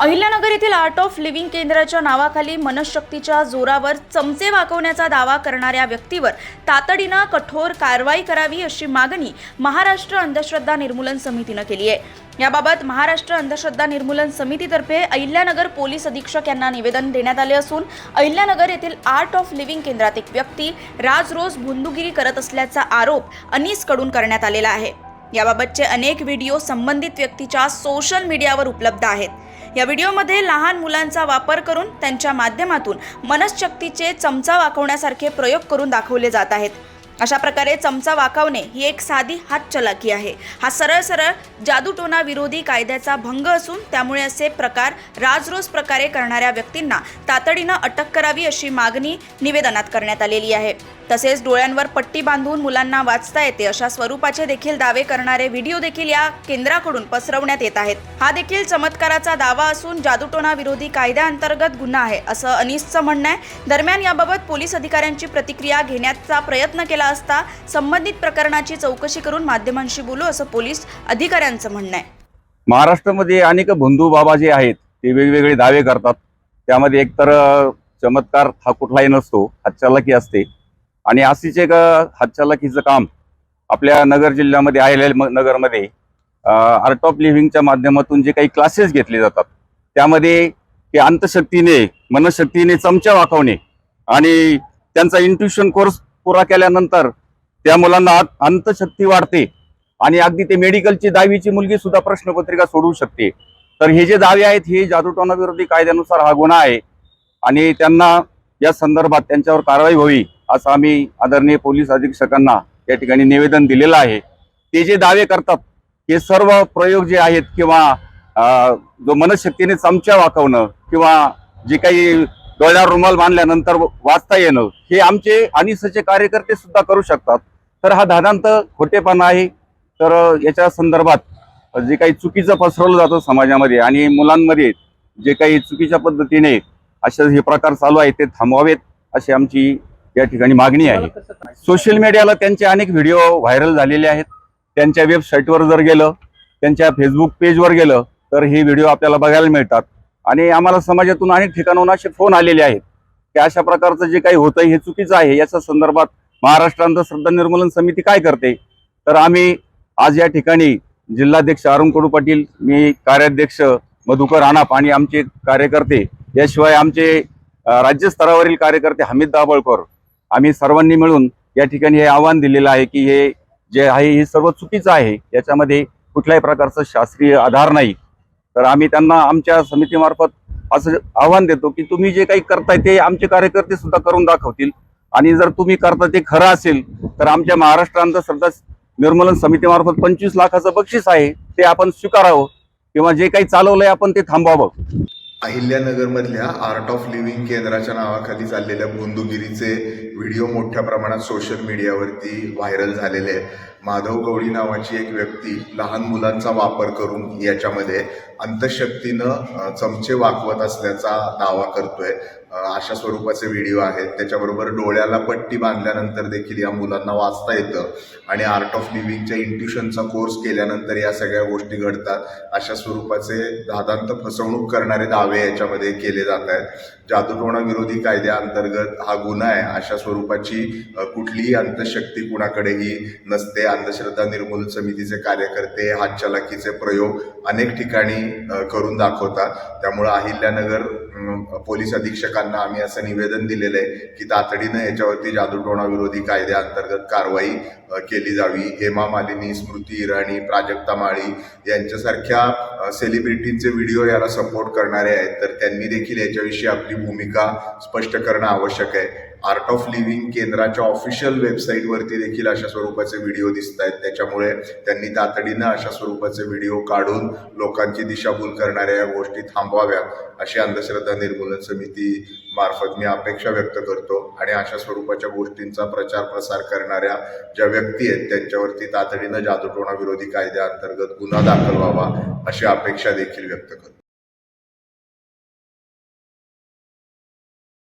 अहिल्यानगर येथील art of living केंद्राच्या नावाखाली मनशक्तीच्या जोरावर चमचे वाकवण्याचा दावा करणाऱ्या व्यक्तीवर तातडीनं कठोर कारवाई करावी अशी मागणी महाराष्ट्र अंधश्रद्धा निर्मूलन समितीनं केली आहे. याबाबत महाराष्ट्र अंधश्रद्धा निर्मूलन समितीतर्फे अहिल्यानगर पोलीस अधीक्षक यांना निवेदन देण्यात आले असून अहिल्यानगर येथील आर्ट ऑफ लिव्हिंग केंद्रात एक व्यक्ती राज रोज करत असल्याचा आरोप अनीसकडून करण्यात आलेला आहे. याबाबतचे अनेक व्हिडिओ संबंधित व्यक्तीच्या सोशल मीडियावर उपलब्ध आहेत. या व्हिडिओमध्ये लहान मुलांचा वापर करून त्यांच्या माध्यमातून मनशक्तीचे चमचा वाकवण्यासारखे प्रयोग करून दाखवले जात आहेत. अशा प्रकारे चमचा वाकवणे ही एक साधी हातचलाकी आहे. हा सरळ सरळ जादूटोना विरोधी कायद्याचा भंग असून त्यामुळे असे प्रकार राजरोज प्रकारे करणाऱ्या व्यक्तींना तातडीनं अटक करावी अशी मागणी निवेदनात करण्यात आलेली आहे. तसेच डोळ्यांवर पट्टी बांधून मुलांना वाचता येते अशा स्वरूपाचे देखील दावे करणारे व्हिडिओ देखील या केंद्राकडून पसरवण्यात येत आहेत. हा देखील चमत्काराचा दावा असून जादूटोना विरोधी कायद्याअंतर्गत गुन्हा आहे असं अनिसचं म्हणणं आहे. दरम्यान याबाबत पोलीस अधिकाऱ्यांची प्रतिक्रिया घेण्याचा प्रयत्न केला असता संबंधित प्रकरणाची चौकशी करून माध्यमांशी बोलू असं पोलीस अधिकाऱ्यांचं म्हणणं आहे. महाराष्ट्रामध्ये अनेक बंधू बाबा जे आहेत ते वेगवेगळे दावे करतात. त्यामध्ये एकतर चमत्कार हा कुठलाही नसतो हातचालाकी असते. आणि अशीच एक हातचालकीचं काम आपल्या नगर जिल्ह्यामध्ये आहे नगरमध्ये आर्ट ऑफ लिव्हिंगच्या माध्यमातून जे काही क्लासेस घेतले जातात त्यामध्ये ते अंतशक्तीने मनशक्तीने चमच्या वाकवणे आणि त्यांचा इंट्युशन कोर्स पुरा केल्यानंतर त्या मुलांना अंतशक्ती वाढते आणि अगदी ते मेडिकलची दहावीची मुलगी सुद्धा प्रश्नपत्रिका सोडवू शकते. तर हे जे दावे आहेत हे जादूटोणाविरोधी कायद्यानुसार हा गुन्हा आहे आणि त्यांना या संदर्भात त्यांच्यावर कारवाई व्हावी. असं आम्ही आदरणीय पोलीस अधीक्षकांना या ठिकाणी निवेदन दिलेलं आहे. ते जे दावे करतात हे सर्व प्रयोग जे आहेत किंवा जो मनशक्तीने चमच्या वाकवणं किंवा जे काही डोळ्यावर रुमाल बांधल्यानंतर वाचता येणं हे आमचे अनिसचे कार्यकर्ते सुद्धा करू शकतात. तर हा धादांत खोटेपणा आहे. तर याच्या संदर्भात जे काही चुकीचं पसरवलं जातं समाजामध्ये आणि मुलांमध्ये जे काही चुकीच्या पद्धतीने असे हे प्रकार चालू आहेत ते थांबवावेत अशी आमची या ठिकाणी मागणी आहे. सोशल मीडियाला त्यांचे अनेक व्हिडिओ व्हायरल झालेले आहेत. त्यांच्या वेबसाईटवर जर गेलं त्यांच्या फेसबुक पेजवर गेलं तर हे व्हिडिओ आपल्याला बघायला मिळतात. आणि आम्हाला समाजातून अनेक ठिकाणाहून असे फोन आलेले आहेत. की अशा प्रकारचं जे काही होतं हे चुकीचं आहे. याच्या संदर्भात महाराष्ट्र अंधश्रद्धा निर्मूलन समिती काय करते? तर आम्ही आज या ठिकाणी जिल्हाध्यक्ष अरुण कडू पाटील मी कार्याध्यक्ष मधुकर आनाप आणि आमचे कार्यकर्ते याशिवाय आमचे राज्यस्तरावरील कार्यकर्ते हमीद दाभोळकर आम्ही सर्वांनी मिळून या ठिकाणी हे आव्हान दिलेलं आहे की हे जे आहे हे सर्व चुकीचं आहे. याच्यामध्ये कुठल्याही प्रकारचं शास्त्रीय आधार नाही. तर आम्ही त्यांना आमच्या समितीमार्फत असं आव्हान देतो की तुम्ही जे काही करताय ते आमचे कार्यकर्ते सुद्धा करून दाखवतील. आणि जर तुम्ही करता ते खरं असेल तर आमच्या महाराष्ट्र अंधश्रद्धा निर्मूलन समितीमार्फत पंचवीस लाखाचं बक्षीस आहे ते आपण स्वीकारावं किंवा जे काही चालवलंय आपण ते थांबवावं. अहिल्यानगरमधल्या आर्ट ऑफ लिव्हिंग केंद्राच्या नावाखाली चाललेल्या भोंदूगिरीचे व्हिडिओ मोठ्या प्रमाणात सोशल मीडियावरती व्हायरल झालेले आहेत. माधव गवळी नावाची एक व्यक्ती लहान मुलांचा वापर करून याच्यामध्ये अंतशक्तीनं चमचे वाकवत असल्याचा दावा करतोय. अशा स्वरूपाचे व्हिडिओ आहेत. त्याच्याबरोबर डोळ्याला पट्टी बांधल्यानंतर देखील या मुलांना वाचता येतं आणि आर्ट ऑफ लिव्हिंगच्या इंट्युशनचा कोर्स केल्यानंतर या सगळ्या गोष्टी घडतात. अशा स्वरूपाचे दादांत फसवणूक करणारे दावे याच्यामध्ये केले जात आहेत. जादूटोणा विरोधी कायद्याअंतर्गत हा गुन्हा आहे. अशा स्वरूपाची कुठलीही अंतशक्ती कुणाकडेही नसते. अंधश्रद्धा निर्मूलन समितीचे कार्यकर्ते हातचलाकीचे प्रयोग अनेक ठिकाणी करून दाखवतात. त्यामुळं अहिल्यानगर पोलीस अधीक्षकांना आम्ही असं निवेदन दिलेलं आहे की तातडीनं याच्यावरती जादूटोणा विरोधी कायद्याअंतर्गत कारवाई केली जावी. हेमा मालिनी स्मृती इराणी प्राजक्ता माळी यांच्यासारख्या सेलिब्रिटींचे व्हिडिओ याला सपोर्ट करणारे आहेत. तर त्यांनी देखील याच्याविषयी आपली भूमिका स्पष्ट करणं आवश्यक आहे. आर्ट ऑफ लिव्हिंग केंद्राच्या ऑफिशियल वेबसाईटवरती देखील अशा स्वरूपाचे व्हिडिओ दिसत आहेत. त्याच्यामुळे त्यांनी तातडीनं अशा स्वरूपाचे व्हिडिओ काढून लोकांची दिशाभूल करणाऱ्या या गोष्टी थांबवाव्यात अशी अंधश्रद्धा निर्मूलन समिती मार्फत मी अपेक्षा व्यक्त करतो. आणि अशा स्वरूपाच्या गोष्टींचा प्रचार प्रसार करणाऱ्या ज्या व्यक्ती आहेत त्यांच्यावरती तातडीनं जादूटोणा विरोधी कायद्याअंतर्गत गुन्हा दाखल व्हावा अशी अपेक्षा देखील व्यक्त करतो.